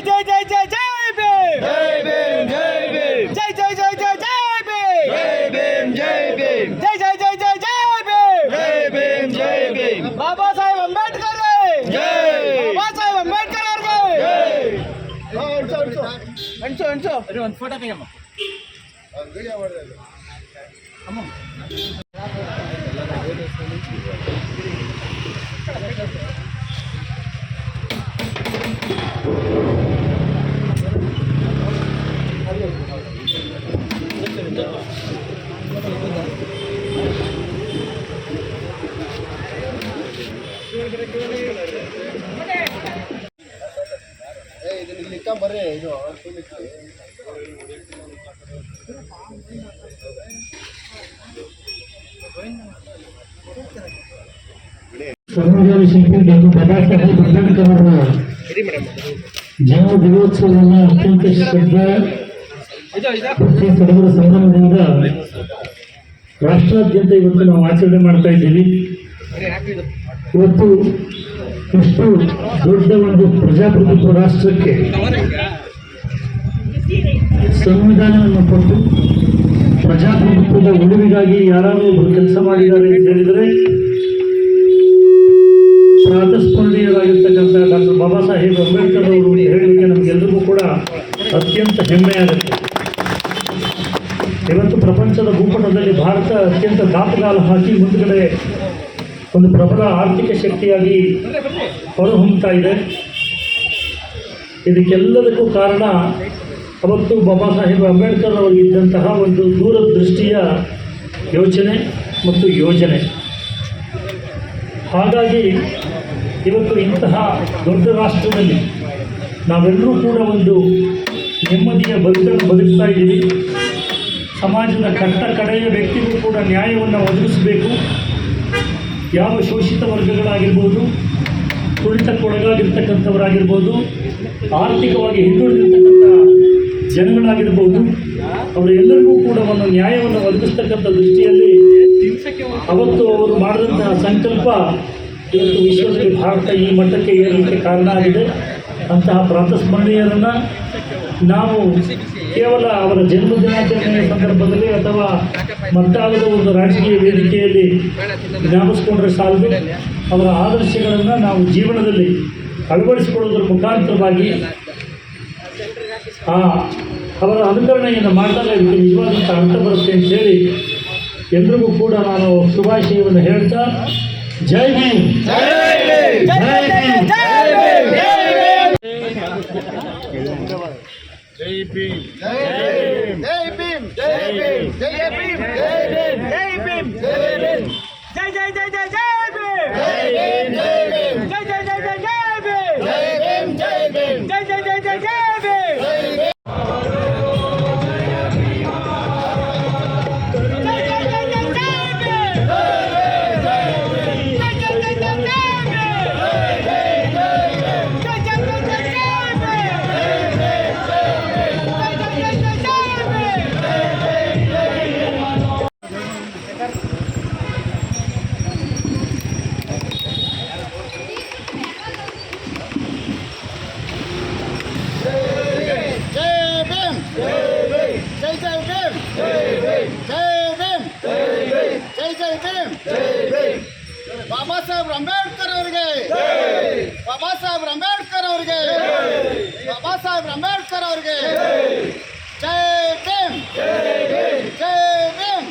జై జై జై జై భీమ్! జై భీమ్ జై భీమ్! జై జై జై జై జై భీమ్! జై భీమ్ జై భీమ్! జై జై జై జై జై భీమ్! జై భీమ్ జై భీమ్! బాబా సాహెబ్ అంబేద్కర్! జై! బాబా సాహెబ్ అంబేద్కర్ జై! వన్ ఫోటో తీయమ్మ. వీడియో అమ్మ. ಫೋಟೋ ತೆಗೆಯಮ್ಮ ಸಂವಿಧಾನ ಶಿಲ್ಪಿ ಡಾಕ್ಟರ್ ಬಾಬಾ ಸಾಹೇಬ್ ಅಂಬೇಡ್ಕರ್ ಅವರ ಜನ್ಮ ದಿನೋತ್ಸವವನ್ನು ಅತ್ಯಂತ ಶ್ರದ್ಧಾ ಸಡಗರ ಸಂಭ್ರಮದಿಂದ ರಾಷ್ಟ್ರಾದ್ಯಂತ ಇವತ್ತು ನಾವು ಆಚರಣೆ ಮಾಡ್ತಾ ಇದ್ದೀವಿ. ಇವತ್ತು ಇಷ್ಟು ದೊಡ್ಡ ಒಂದು ಪ್ರಜಾಪ್ರಭುತ್ವ ರಾಷ್ಟ್ರಕ್ಕೆ ಸಂವಿಧಾನವನ್ನು ಕೊಟ್ಟು ಪ್ರಜಾಪ್ರಭುತ್ವದ ಉಳಿವಿಗಾಗಿ ಯಾರಾದರೂ ಒಬ್ಬರು ಕೆಲಸ ಮಾಡಿದ್ದಾರೆ ಅಂತ ಹೇಳಿದರೆ ಪ್ರಾತಸ್ಮರಣೀಯರಾಗಿರ್ತಕ್ಕಂಥ ಡಾಕ್ಟರ್ ಬಾಬಾ ಸಾಹೇಬ್ ಅಂಬೇಡ್ಕರ್ ಅವರು ಹೇಳಲಿಕ್ಕೆ ನಮಗೆಲ್ಲರಿಗೂ ಕೂಡ ಅತ್ಯಂತ ಹೆಮ್ಮೆಯಾಗುತ್ತೆ. ಇವತ್ತು ಪ್ರಪಂಚದ ಭೂಪಟದಲ್ಲಿ ಭಾರತ ಅತ್ಯಂತ ದಾಪಗಾಲು ಹಾಕಿ ಮುಂದುಗಡೆ ಒಂದು ಪ್ರಬಲ ಆರ್ಥಿಕ ಶಕ್ತಿಯಾಗಿ ಹೊರಹೊಮ್ಮುತ್ತಾ ಇದೆ. ಇದಕ್ಕೆಲ್ಲದಕ್ಕೂ ಕಾರಣ ಅವತ್ತು ಬಾಬಾ ಸಾಹೇಬ್ ಅಂಬೇಡ್ಕರ್ ಇದ್ದಂತಹ ಒಂದು ದೂರದೃಷ್ಟಿಯ ಯೋಚನೆ ಮತ್ತು ಯೋಜನೆ. ಹಾಗಾಗಿ ಇವತ್ತು ಇಂತಹ ದೊಡ್ಡ ರಾಷ್ಟ್ರದಲ್ಲಿ ನಾವೆಲ್ಲರೂ ಕೂಡ ಒಂದು ನೆಮ್ಮದಿಯ ಬದುಕನ್ನು ಬದುಕ್ತಾ ಇದ್ದೀವಿ. ಸಮಾಜದ ಕಟ್ಟ ಕಡೆಯ ವ್ಯಕ್ತಿಗೂ ಕೂಡ ನ್ಯಾಯವನ್ನು ಒದಗಿಸಬೇಕು. ಯಾವ ಶೋಷಿತ ವರ್ಗಗಳಾಗಿರ್ಬೋದು, ತುಳಿತಕ್ಕೊಳಗಾಗಿರ್ತಕ್ಕಂಥವರಾಗಿರ್ಬೋದು, ಆರ್ಥಿಕವಾಗಿ ಹಿಂದುಳಿದಿರ್ತಕ್ಕಂಥ ಜನಗಳಾಗಿರ್ಬೋದು ಅವರೆಲ್ಲರಿಗೂ ಕೂಡ ಒಂದು ನ್ಯಾಯವನ್ನು ಒದಗಿಸ್ತಕ್ಕಂಥ ದೃಷ್ಟಿಯಲ್ಲಿ ಅವತ್ತು ಅವರು ಮಾಡಿದಂತಹ ಸಂಕಲ್ಪ ಇವತ್ತು ವಿಶ್ವದಲ್ಲಿ ಭಾರತ ಈ ಮಟ್ಟಕ್ಕೆ ಏರಲಿಕ್ಕೆ ಕಾರಣ ಆಗಿದೆ. ಅಂತಹ ಪ್ರಾತಸ್ಮರಣೀಯರನ್ನು ನಾವು ಕೇವಲ ಅವರ ಜನ್ಮ ದಿನಾಚರಣೆಯ ಸಂದರ್ಭದಲ್ಲಿ ಅಥವಾ ಮತ್ತಾಗದ ಒಂದು ರಾಜಕೀಯ ವೇದಿಕೆಯಲ್ಲಿ ಜ್ಞಾಪಿಸ್ಕೊಂಡ್ರೆ ಸಾಲದು. ಅವರ ಆದರ್ಶಗಳನ್ನು ನಾವು ಜೀವನದಲ್ಲಿ ಅಳವಡಿಸಿಕೊಳ್ಳುವುದರ ಮುಖಾಂತರವಾಗಿ ಆ ಅವರ ಅನುಕರಣೆಯನ್ನು ಮಾಡಿದಾಗ ಇದಕ್ಕೆ ನಿಜವಾದಂಥ ಅರ್ಥ ಬರುತ್ತೆ ಅಂತ ಹೇಳಿ ಎಲ್ರಿಗೂ ಕೂಡ ನಾನು ಶುಭಾಶಯವನ್ನು ಹೇಳ್ತಾ ಜೈ ಭೀಮ್ Felipe. Ei! Ei! ಬಾಬಾ ಸಾಹೇಬ್ ಅಂಬೇಡ್ಕರ್ ಅವರಿಗೆ ಬಾಬಾ ಸಾಹೇಬ್ ಅಂಬೇಡ್ಕರ್ ಅವರಿಗೆ ಬಾಬಾ ಸಾಹೇಬ್ ಅಂಬೇಡ್ಕರ್ ಅವರಿಗೆ ಜೈ ಭೀಮ್ ಜೈ ಭೀಮ್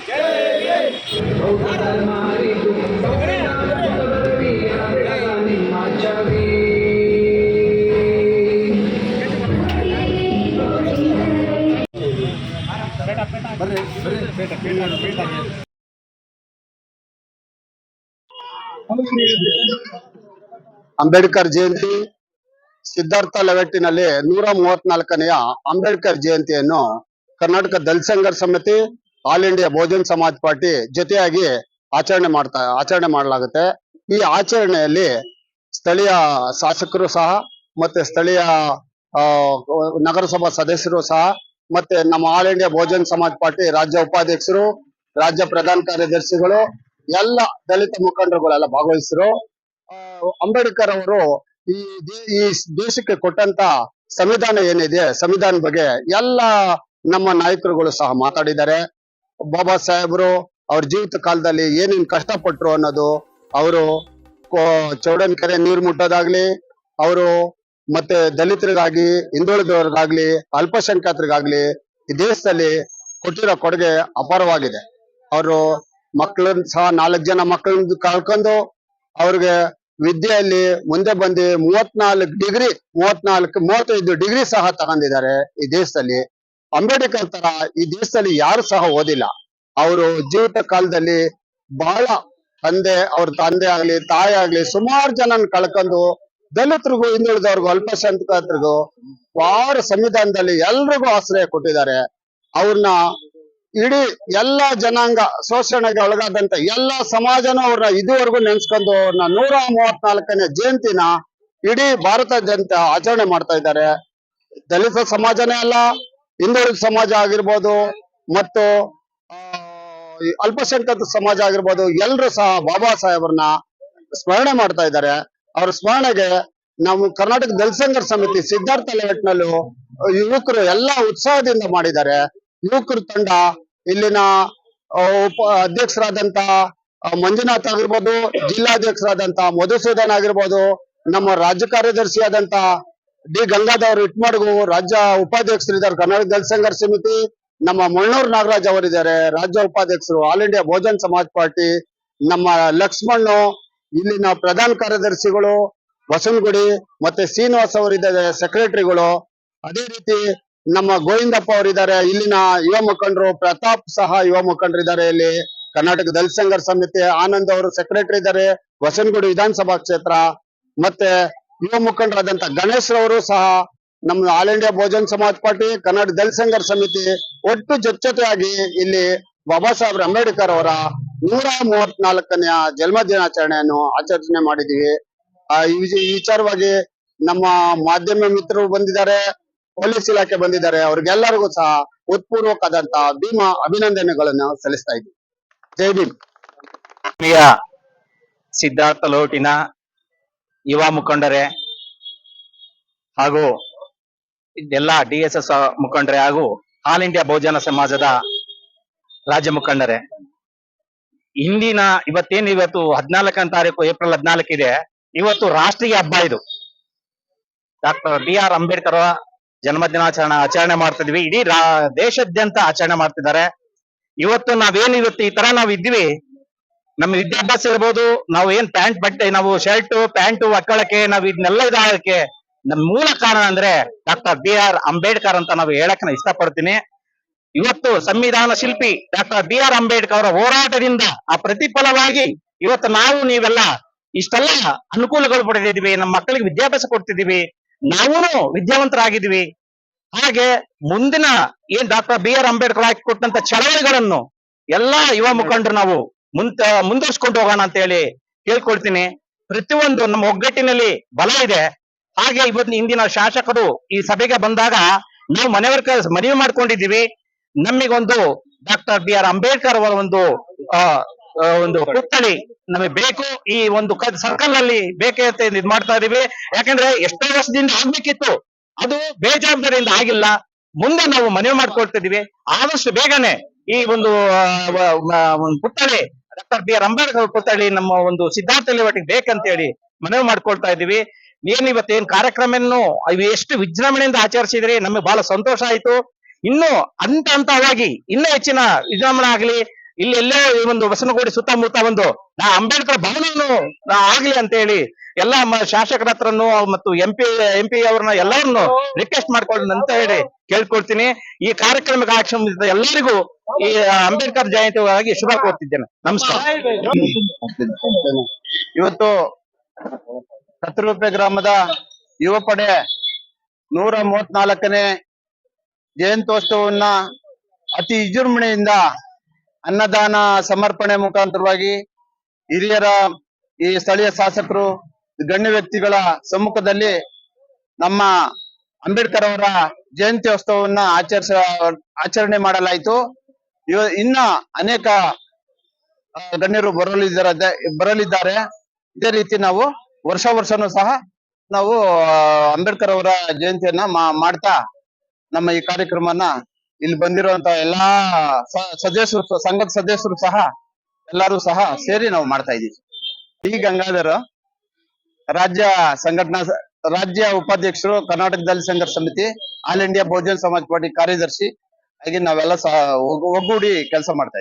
ಅಂಬೇಡ್ಕರ್ ಜಯಂತಿ ಸಿದ್ಧಾರ್ಥ ಲೆವೆಟ್ಟಿನಲ್ಲಿ ನೂರ ಮೂವತ್ನಾಲ್ಕನೆಯ ಅಂಬೇಡ್ಕರ್ ಜಯಂತಿಯನ್ನು Karnataka Dalit Samiti, all India Bahujan Samaj party ಜೊತೆಯಾಗಿ ಆಚರಣೆ ಮಾಡ್ತಾ, ಆಚರಣೆ ಮಾಡಲಾಗುತ್ತೆ. ಈ ಆಚರಣೆಯಲ್ಲಿ ಸ್ಥಳೀಯ ಶಾಸಕರು ಸಹ ಮತ್ತೆ ಸ್ಥಳೀಯ ನಗರಸಭಾ ಸದಸ್ಯರು ಸಹ ಮತ್ತೆ ನಮ್ಮ all India Bahujan Samaj party ರಾಜ್ಯ ಉಪಾಧ್ಯಕ್ಷರು, ರಾಜ್ಯ ಪ್ರಧಾನ ಕಾರ್ಯದರ್ಶಿಗಳು ಎಲ್ಲ ದಲಿತ ಮುಖಂಡರುಗಳೆಲ್ಲ ಭಾಗವಹಿಸಿದ್ರು. ಅಂಬೇಡ್ಕರ್ ಅವರು ಈ ಈ ದೇಶಕ್ಕೆ ಕೊಟ್ಟಂತ ಸಂವಿಧಾನ ಏನಿದೆ, ಸಂವಿಧಾನ ಬಗ್ಗೆ ಎಲ್ಲ ನಮ್ಮ ನಾಯಕರುಗಳು ಸಹ ಮಾತಾಡಿದ್ದಾರೆ. ಬಾಬಾ ಸಾಹೇಬರು ಅವ್ರ ಜೀವಿತ ಕಾಲದಲ್ಲಿ ಏನೇನ್ ಕಷ್ಟಪಟ್ರು ಅನ್ನೋದು ಅವರು ಚೌಡನ್ ಕೆರೆ ನೀರು ಮುಟ್ಟೋದಾಗ್ಲಿ, ಅವರು ಮತ್ತೆ ದಲಿತರಿಗಾಗಿ, ಹಿಂದುಳಿದವರಿಗಾಗ್ಲಿ, ಅಲ್ಪಸಂಖ್ಯಾತರಿಗಾಗ್ಲಿ ಈ ದೇಶದಲ್ಲಿ ಕೊಟ್ಟಿರೋ ಕೊಡುಗೆ ಅಪಾರವಾಗಿದೆ. ಅವರು ಮಕ್ಕಳನ್ನ ಸಹ ನಾಲ್ಕು ಜನ ಮಕ್ಕಳನ್ನ ಕಳ್ಕೊಂಡು ಅವ್ರಿಗೆ ವಿದ್ಯೆಯಲ್ಲಿ ಮುಂದೆ ಬಂದು ಮೂವತ್ನಾಲ್ಕು ಡಿಗ್ರಿ, ಮೂವತ್ನಾಲ್ಕು, ಮೂವತ್ತೈದು ಡಿಗ್ರಿ ಸಹ ತಗೊಂಡಿದ್ದಾರೆ ಈ ದೇಶದಲ್ಲಿ. ಅಂಬೇಡ್ಕರ್ ತರ ಈ ದೇಶದಲ್ಲಿ ಯಾರು ಸಹ ಓದಿಲ್ಲ. ಅವರು ಜೀವಿತ ಕಾಲದಲ್ಲಿ ಬಹಳ ತಂದೆ, ಅವ್ರ ತಂದೆ ಆಗ್ಲಿ, ತಾಯಿ ಆಗ್ಲಿ ಸುಮಾರು ಜನನ ಕಳ್ಕೊಂಡು ದಲಿತರಿಗೂ, ಹಿಂದುಳಿದವ್ರಿಗೂ, ಅಲ್ಪಸಂಖ್ಯಾತರಿಗೂ, ವಾರ ಸಂವಿಧಾನದಲ್ಲಿ ಎಲ್ರಿಗೂ ಆಶ್ರಯ ಕೊಟ್ಟಿದ್ದಾರೆ. ಅವ್ರನ್ನ ಇಡೀ ಎಲ್ಲ ಜನಾಂಗ ಶೋಷಣೆಗೆ ಒಳಗಾದಂತ ಎಲ್ಲ ಸಮಾಜನೂ ಅವ್ರನ್ನ ಇದುವರೆಗೂ ನೆನ್ಸ್ಕೊಂಡು ಅವ್ರನ್ನ ನೂರ ಮೂವತ್ನಾಲ್ಕನೇ ಜಯಂತಿನ ಇಡೀ ಭಾರತಾದ್ಯಂತ ಆಚರಣೆ ಮಾಡ್ತಾ ಇದ್ದಾರೆ. ದಲಿತ ಸಮಾಜನೇ ಅಲ್ಲ, ಹಿಂದುಳಿದ ಸಮಾಜ ಆಗಿರ್ಬೋದು ಮತ್ತು ಅಲ್ಪಸಂಖ್ಯಾತ ಸಮಾಜ ಆಗಿರ್ಬೋದು ಎಲ್ಲರೂ ಸಹ ಬಾಬಾ ಸಾಹೇಬ್ರನ್ನ ಸ್ಮರಣೆ ಮಾಡ್ತಾ ಇದ್ದಾರೆ. ಅವ್ರ ಸ್ಮರಣೆಗೆ ನಮ್ಮ ಕರ್ನಾಟಕ ದಲಿತ ಸಂಘರ್ಷ ಸಮಿತಿ ಸಿದ್ಧಾರ್ಥ ಲೇಔಟ್ನಲ್ಲೂ ಯುವಕರು ಎಲ್ಲಾ ಉತ್ಸಾಹದಿಂದ ಮಾಡಿದ್ದಾರೆ. ಯುವಕರ ತಂಡ ಇಲ್ಲಿನ ಉಪ, ಅಧ್ಯಕ್ಷರಾದಂತ ಮಂಜುನಾಥ್ ಆಗಿರ್ಬೋದು, ಜಿಲ್ಲಾಧ್ಯಕ್ಷರಾದಂತ ಮಧುಸೂದನ್ ಆಗಿರ್ಬೋದು, ನಮ್ಮ ರಾಜ್ಯ ಕಾರ್ಯದರ್ಶಿ ಆದಂತ ಡಿ. ಗಂಗಾಧರ್ ಇಟ್ಮಡ್ಗು, ರಾಜ್ಯ ಉಪಾಧ್ಯಕ್ಷರಿದ್ದಾರೆ. ಕರ್ನಾಟಕ ದಲಿತ ಸಂಘರ್ಷ ಸಮಿತಿ, ನಮ್ಮ ಮಣ್ಣೂರ್ ನಾಗರಾಜ್ ಅವರಿದ್ದಾರೆ. ರಾಜ್ಯ ಉಪಾಧ್ಯಕ್ಷರು, all India Bahujan Samaj party, ನಮ್ಮ ಲಕ್ಷ್ಮಣ್ಣು, ಇಲ್ಲಿನ ಪ್ರಧಾನ ಕಾರ್ಯದರ್ಶಿಗಳು ವಸನಗುಡಿ ಮತ್ತೆ ಶ್ರೀನಿವಾಸ್ ಅವರಿದ್ದಾರೆ, ಸೆಕ್ರೆಟರಿಗಳು. ಅದೇ ರೀತಿ ನಮ್ಮ ಗೋವಿಂದಪ್ಪ ಅವರಿದ್ದಾರೆ. ಇಲ್ಲಿನ ಯುವ ಮುಖಂಡರು ಪ್ರತಾಪ್ ಸಹ ಯುವ ಮುಖಂಡರಿದ್ದಾರೆ ಇಲ್ಲಿ. ಕರ್ನಾಟಕ ದಲಿತ ಸಂಘರ್ಷ ಸಮಿತಿ ಆನಂದ್ ಅವರು ಸೆಕ್ರೆಟರಿ ಇದ್ದಾರೆ. ವಸನಗುಡಿ ವಿಧಾನಸಭಾ ಕ್ಷೇತ್ರ. ಮತ್ತೆ ಯುವ ಮುಖಂಡರಾದಂತ ಗಣೇಶ್ ರವರು ಸಹ ನಮ್ಮ all India Bahujan Samaj party, Karnataka Dalit Sangharsha Samiti ಒಟ್ಟು ಜೊತೆಯಾಗಿ ಇಲ್ಲಿ ಬಾಬಾ ಸಾಹೇಬ್ ಅಂಬೇಡ್ಕರ್ ಅವರ ನೂರ ಮೂವತ್ನಾಲ್ಕನೆಯ ಜನ್ಮ ದಿನಾಚರಣೆಯನ್ನು ಆಚರಣೆ ಮಾಡಿದೀವಿ ಆ ಈ ವಿಚಾರವಾಗಿ ನಮ್ಮ ಮಾಧ್ಯಮ ಮಿತ್ರರು ಬಂದಿದ್ದಾರೆ. ಪೊಲೀಸ್ ಇಲಾಖೆ ಬಂದಿದ್ದಾರೆ, ಅವ್ರಿಗೆಲ್ಲರಿಗೂ ಸಹ ಉತ್ಪೂರ್ವಕವಾದಂತ ಭೀಮಾ ಅಭಿನಂದನೆಗಳನ್ನು ಸಲ್ಲಿಸ್ತಾ ಇದ್ದೀವಿ ಜೈ ಭೀಮ್. ಸಿದ್ಧಾರ್ಥ ಲೋಟಿನ ಯುವ ಮುಖಂಡರೇ ಹಾಗೂ ಎಲ್ಲ ಡಿ ಎಸ್ ಎಸ್ ಮುಖಂಡರೇ ಹಾಗೂ ಆಲ್ ಇಂಡಿಯಾ ಬಹುಜನ ಸಮಾಜದ ರಾಜ್ಯ ಮುಖಂಡರೇ ಇಂದಿನ ಇವತ್ತೇನು ಇವತ್ತು ಹದಿನಾಲ್ಕನೇ ತಾರೀಕು ಏಪ್ರಿಲ್ ಹದಿನಾಲ್ಕಿದೆ, ಇವತ್ತು ರಾಷ್ಟ್ರೀಯ ಹಬ್ಬ ಇದು. ಡಾಕ್ಟರ್ ಬಿ ಆರ್ ಅಂಬೇಡ್ಕರ್ ಅವರ ಜನ್ಮ ದಿನಾಚರಣೆ ಆಚರಣೆ ಮಾಡ್ತಿದ್ವಿ. ಇಡೀ ರಾ- ದೇಶಾದ್ಯಂತ ಆಚರಣೆ ಮಾಡ್ತಿದ್ದಾರೆ. ಇವತ್ತು ನಾವೇನು ಇವತ್ತು ಈ ತರ ನಾವ್ ಇದ್ವಿ ನಮ್ಮ ವಿದ್ಯಾಭ್ಯಾಸ ಇರ್ಬೋದು, ನಾವು ಏನ್ ಪ್ಯಾಂಟ್ ಬಟ್ಟೆ, ನಾವು ಶರ್ಟ್, ಪ್ಯಾಂಟ್ ಹಾಕೊಳ್ಳಕ್ಕೆ ನಾವು ಇದನ್ನೆಲ್ಲ ಇದಾಗಕ್ಕೆ ನಮ್ ಮೂಲ ಕಾರಣ ಅಂದ್ರೆ ಡಾಕ್ಟರ್ ಬಿ ಆರ್ ಅಂಬೇಡ್ಕರ್ ಅಂತ ನಾವು ಹೇಳಕ್ ನಾ ಇಷ್ಟಪಡ್ತೀನಿ. ಇವತ್ತು ಸಂವಿಧಾನ ಶಿಲ್ಪಿ ಡಾಕ್ಟರ್ ಬಿ ಆರ್ ಅಂಬೇಡ್ಕರ್ ಅವರ ಹೋರಾಟದಿಂದ ಆ ಪ್ರತಿಫಲವಾಗಿ ಇವತ್ತು ನಾವು ನೀವೆಲ್ಲ ಇಷ್ಟೆಲ್ಲ ಅನುಕೂಲಗಳು ಪಡೆದಿದ್ವಿ ನಮ್ಮ ಮಕ್ಕಳಿಗೆ ವಿದ್ಯಾಭ್ಯಾಸ ಕೊಡ್ತಿದೀವಿ ನಾವು ವಿದ್ಯಾವಂತರಾಗಿದ್ದೀವಿ. ಹಾಗೆ ಮುಂದಿನ ಏನ್ ಡಾಕ್ಟರ್ ಬಿ ಆರ್ ಅಂಬೇಡ್ಕರ್ ಹಾಕಿಕೊಟ್ಟಂತ ಚಳವಳಿಗಳನ್ನು ಎಲ್ಲಾ ಯುವ ಮುಖಂಡರು ನಾವು ಮುಂತ ಮುಂದುವರ್ಸ್ಕೊಂಡು ಹೋಗೋಣ ಅಂತ ಹೇಳಿ ಕೇಳ್ಕೊಳ್ತೀನಿ. ಪ್ರತಿಯೊಂದು ನಮ್ಮ ಒಗ್ಗಟ್ಟಿನಲ್ಲಿ ಬಲ ಇದೆ. ಹಾಗೆ ಇವತ್ತು ಇಂದಿನ ಶಾಸಕರು ಈ ಸಭೆಗೆ ಬಂದಾಗ ನೀವು ಮನೆಯವರ ಮನವಿ ಮಾಡ್ಕೊಂಡಿದ್ದೀವಿ. ನಮಗೊಂದು ಡಾಕ್ಟರ್ ಬಿ ಆರ್ ಅಂಬೇಡ್ಕರ್ ಅವರ ಒಂದು ಒಂದು ಪುತ್ಥಳಿ ನಮಗೆ ಬೇಕು. ಈ ಒಂದು ಸರ್ಕಲ್ನಲ್ಲಿ ಬೇಕೇ ಅಂತ ಇದ್ ಮಾಡ್ತಾ ಇದೀವಿ. ಯಾಕಂದ್ರೆ ಎಷ್ಟೋ ವರ್ಷದಿಂದ ಆಗ್ಬೇಕಿತ್ತು. ಅದು ಬೇಜವಾಬ್ದಾರಿಯಿಂದ ಆಗಿಲ್ಲ. ಮುಂದೆ ನಾವು ಮನವಿ ಮಾಡ್ಕೊಳ್ತಿದೀವಿ. ಆದಷ್ಟು ಬೇಗನೆ ಈ ಒಂದು ಪುತ್ಥಳಿ, ಡಾಕ್ಟರ್ ಬಿ ಆರ್ ಅಂಬೇಡ್ಕರ್ ಪುತ್ಥಳಿ ನಮ್ಮ ಒಂದು ಸಿದ್ಧಾರ್ಥ ಲೇಔಟಿಗೆ ಬೇಕಂತ ಹೇಳಿ ಮನವಿ ಮಾಡ್ಕೊಳ್ತಾ ಇದೀವಿ ಏನ್ ಇವತ್ತೇನ್ ಕಾರ್ಯಕ್ರಮವನ್ನು ಎಷ್ಟು ವಿಜೃಂಭಣೆಯಿಂದ ಆಚರಿಸಿದ್ರಿ, ನಮಗೆ ಬಹಳ ಸಂತೋಷ ಆಯ್ತು. ಇನ್ನು ಹಂತ ಹಂತವಾಗಿ, ಇನ್ನೂ ಹೆಚ್ಚಿನ ವಿಜೃಂಭಣೆ ಆಗ್ಲಿ ಇಲ್ಲಿ ಎಲ್ಲೇ ಒಂದು ಬಸವನಗುಡಿ ಸುತ್ತಮುತ್ತ ಒಂದು ನಾ ಅಂಬೇಡ್ಕರ್ ಭವನವನ್ನು ಆಗ್ಲಿ ಅಂತ ಹೇಳಿ ಎಲ್ಲ ಶಾಸಕರ ಹತ್ರನು ಮತ್ತು ಎಂ ಪಿ ಎಂ ಪಿ ಅವ್ರನ್ನ ಎಲ್ಲರನ್ನು ರಿಕ್ವೆಸ್ಟ್ ಮಾಡ್ಕೊಂಡು ಅಂತ ಹೇಳಿ ಕೇಳ್ಕೊಳ್ತೀನಿ ಈ ಕಾರ್ಯಕ್ರಮಕ್ಕೆ ಆಗಮಿಸಿದ ಎಲ್ಲರಿಗೂ ಈ ಅಂಬೇಡ್ಕರ್ ಜಯಂತಿಗಾಗಿ ಶುಭ ಕೋರ್ತಿದ್ದೇನೆ. ನಮಸ್ಕಾರ. ಇವತ್ತು ಕತ್ತರುಪೆ ಗ್ರಾಮದ ಯುವ ಪಡೆ ನೂರ ಮೂವತ್ನಾಲ್ಕನೇ ಜಯಂತ್ಯೋತ್ಸವವನ್ನ ಅತಿ ವಿಜೃಂಭಣೆಯಿಂದ ಅನ್ನದಾನ ಸಮರ್ಪಣೆ ಮುಖಾಂತರವಾಗಿ ಹಿರಿಯರ ಈ ಸ್ಥಳೀಯ ಶಾಸಕರು, ಗಣ್ಯ ವ್ಯಕ್ತಿಗಳ ಸಮ್ಮುಖದಲ್ಲಿ ನಮ್ಮ ಅಂಬೇಡ್ಕರ್ ಅವರ ಜಯಂತ್ಯೋತ್ಸವವನ್ನ ಆಚರಿಸ, ಆಚರಣೆ ಮಾಡಲಾಯಿತು. ಇವ, ಇನ್ನ ಅನೇಕ ಗಣ್ಯರು ಬರಲಿದ್ದಾರೆ ಬರಲಿದ್ದಾರೆ. ಇದೇ ರೀತಿ ನಾವು ವರ್ಷ ವರ್ಷನೂ ಸಹ ನಾವು ಅಂಬೇಡ್ಕರ್ ಅವರ ಜಯಂತಿಯನ್ನ ಮಾಡ್ತಾ ನಮ್ಮ ಈ ಕಾರ್ಯಕ್ರಮನ ಇಲ್ಲಿ ಬಂದಿರುವಂತ ಎಲ್ಲಾ ಸದಸ್ಯರು ಸಂಘದ ಸದಸ್ಯರು ಸಹ ಎಲ್ಲರೂ ಸಹ ಸೇರಿ ನಾವು ಮಾಡ್ತಾ ಇದೀವಿ ಈ ಗಂಗಾಧರ, ರಾಜ್ಯ ಸಂಘಟನಾ ರಾಜ್ಯ ಉಪಾಧ್ಯಕ್ಷರು, Karnataka Dalit Sangharsha Samiti, all India Bahujan Samaj party ಕಾರ್ಯದರ್ಶಿ ಹಾಗೆ ನಾವೆಲ್ಲ ಸಹ ಒಗ್ಗೂಡಿ ಕೆಲಸ ಮಾಡ್ತಾ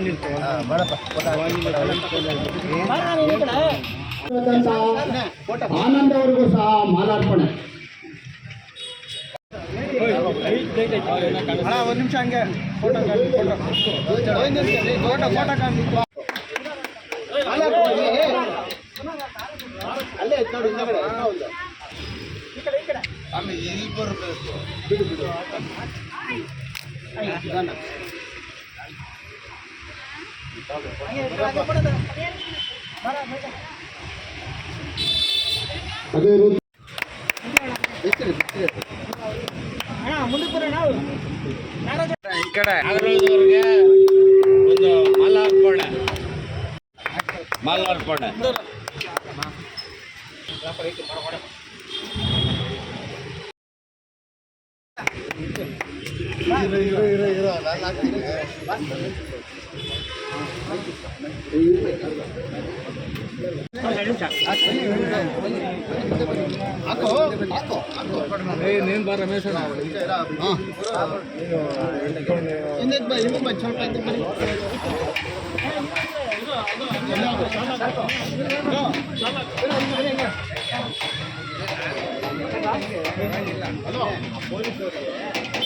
ಇದ್ವಿ ಆನಂದವರೆಗೂ ಸಹ ಮಾಲಾರ್ಪಣೆ. ಅಣ್ಣ ಒಂದ್ ನಿಮಿಷ ಹಂಗೆ ಫೋಟೋ ಫೋಟೋ. ಫೋಟೋ ಅದೇ ರೀತಿ ಒಂದು నేను బాగా రమేష్ హలో పోలీసు